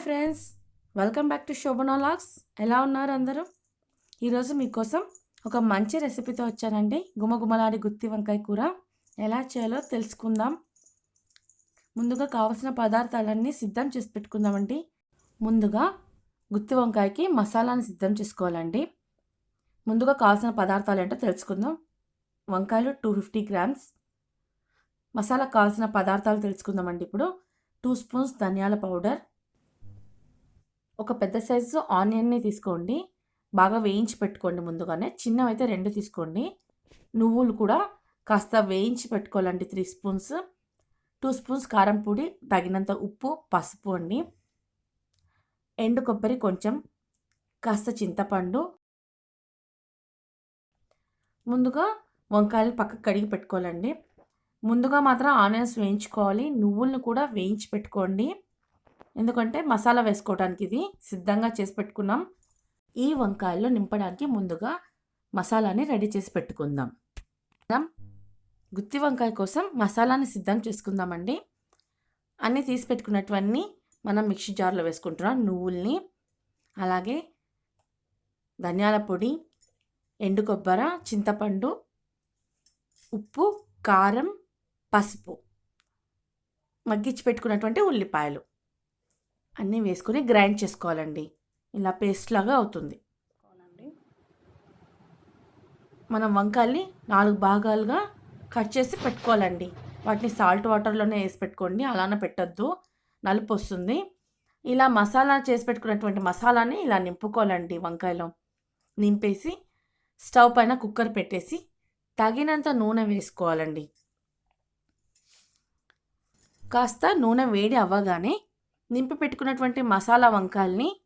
Friends welcome back to Shobhana lakhs. ఎలా ఉన్నారు అందరూ? ఈరోజు మీకోసం ఒక మంచి రెసిపీతో వచ్చానండి. గుమగుమలాడి గుత్తి వంకాయ కూర. ఎలా చేయాలో తెలుసుకుందాం. ముందుగా కావలసిన పదార్థాలన్నీ సిద్ధం చేసి పెట్టుకుందామండి. ముందుగా గుత్తి వంకాయకి మసాలాని సిద్ధం చేసుకోవాలండి. ముందుగా కావాల్సిన పదార్థాలు ఏంటో తెలుసుకుందాం. వంకాయలు టూ ఫిఫ్టీ గ్రామ్స్. మసాలా కావాల్సిన పదార్థాలు తెలుసుకుందామండి ఇప్పుడు. టూ స్పూన్స్ ధనియాల పౌడర్. ఒక పెద్ద సైజు ఆనియన్ని తీసుకోండి. బాగా వేయించి పెట్టుకోండి ముందుగానే. చిన్నవైతే రెండు తీసుకోండి. నువ్వులు కూడా కాస్త వేయించి పెట్టుకోవాలండి త్రీ స్పూన్స్. టూ స్పూన్స్ కారం పొడి తగినంత ఉప్పు పసుపు అండి. ఎండు కొబ్బరి కొంచెం కాస్త చింతపండు. ముందుగా వంకాయలు పక్కకు కడిగి పెట్టుకోవాలండి. ముందుగా మాత్రం ఆనియన్స్ వేయించుకోవాలి. నువ్వులను కూడా వేయించి పెట్టుకోండి. ఎందుకంటే మసాలా వేసుకోవడానికి ఇది సిద్ధంగా చేసి పెట్టుకున్నాం. ఈ వంకాయల్లో నింపడానికి ముందుగా మసాలాని రెడీ చేసి పెట్టుకుందాం. గుత్తి వంకాయ కోసం మసాలాని సిద్ధం చేసుకుందామండి. అన్నీ తీసి పెట్టుకున్నటువన్నీ మనం మిక్సీ జార్లో వేసుకుంటున్నాం. నువ్వుల్ని అలాగే ధనియాల పొడి ఎండు కొబ్బర చింతపండు ఉప్పు కారం పసుపు మగ్గించి పెట్టుకున్నటువంటి ఉల్లిపాయలు. అన్నీ వేసుకొని గ్రైండ్ చేసుకోవాలండి. ఇలా పేస్ట్ లాగా అవుతుంది. మనం వంకాయల్ని నాలుగు భాగాలుగా కట్ చేసి పెట్టుకోవాలండి. వాటిని సాల్ట్ వాటర్లోనే వేసి పెట్టుకోండి. అలానే పెట్టద్దు. నలుపు వస్తుంది. ఇలా మసాలా చేసి పెట్టుకున్నటువంటి మసాలాని ఇలా నింపుకోవాలండి వంకాయలో. నింపేసి స్టవ్ పైన కుక్కర్ పెట్టేసి తగినంత నూనె వేసుకోవాలండి. కాస్త నూనె వేడి అవ్వగానే నింపి పెట్టుకున్నటువంటి మసాలా వంకాయల్ని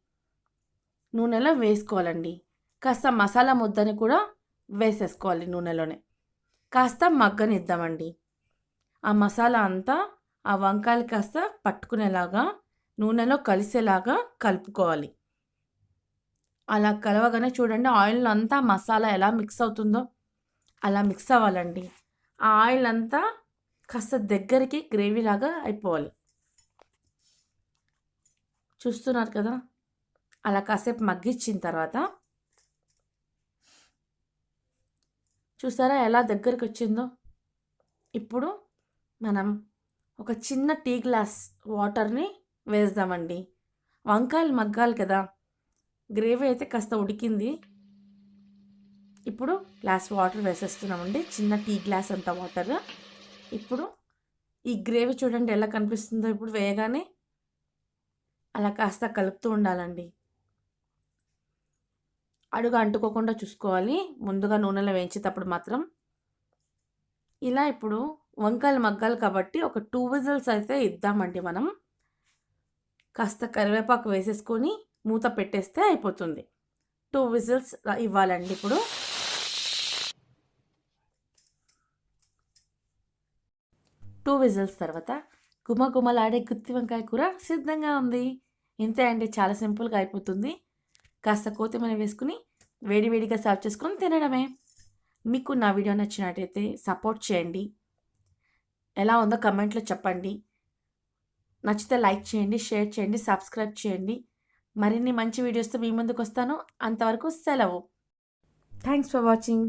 నూనెలో వేసుకోవాలండి. కాస్త మసాలా ముద్దని కూడా వేసేసుకోవాలి నూనెలోనే. కాస్త మగ్గనిద్దామండి. ఆ మసాలా అంతా ఆ వంకాయలు కాస్త పట్టుకునేలాగా నూనెలో కలిసేలాగా కలుపుకోవాలి. అలా కలవగానే చూడండి ఆయిల్ అంతా మసాలా ఎలా మిక్స్ అవుతుందో అలా మిక్స్ అవ్వాలండి. ఆ ఆయిల్ అంతా కాస్త దగ్గరికి గ్రేవీలాగా అయిపోవాలి. చూస్తున్నారు కదా. అలా కాసేపు మగ్గించిన తర్వాత చూసారా ఎలా దగ్గరికి వచ్చిందో ఇప్పుడు మనం ఒక చిన్న టీ గ్లాస్ వాటర్ని వేద్దామండి. వంకాయలు మగ్గాలి కదా. గ్రేవీ అయితే కాస్త ఉడికింది. ఇప్పుడు గ్లాస్ వాటర్ వేసేస్తున్నామండి. చిన్న టీ గ్లాస్ అంత వాటర్. ఇప్పుడు ఈ గ్రేవీ చూడండి ఎలా కనిపిస్తుందో ఇప్పుడు వేయగానే అలా కాస్త కలుపుతూ ఉండాలండి. అడుగు అంటుకోకుండా చూసుకోవాలి. ముందుగా నూనెలో వేయించేటప్పుడు మాత్రం. ఇలా ఇప్పుడు వంకాయలు మగ్గాలి కాబట్టి ఒక టూ విజిల్స్ అయితే ఇద్దామండి మనం. కాస్త కరివేపాకు వేసేసుకొని మూత పెట్టేస్తే అయిపోతుంది. టూ విజిల్స్ ఇవ్వాలండి ఇప్పుడు. టూ విజిల్స్ తర్వాత గుమగుమలాడే గుత్తి వంకాయ కూర సిద్ధంగా ఉంది. ఇంతే అండి చాలా సింపుల్గా అయిపోతుంది. కాస్త కోతిమీర వేసుకుని వేడివేడిగా సర్వ్ చేసుకొని తినడమే. మీకు నా వీడియో నచ్చినట్టయితే సపోర్ట్ చేయండి. ఎలా ఉందో కమెంట్లో చెప్పండి. నచ్చితే లైక్ చేయండి షేర్ చేయండి సబ్స్క్రైబ్ చేయండి. మరిన్ని మంచి వీడియోస్తో మీ ముందుకు వస్తాను అంతవరకు సెలవు. Thanks for watching.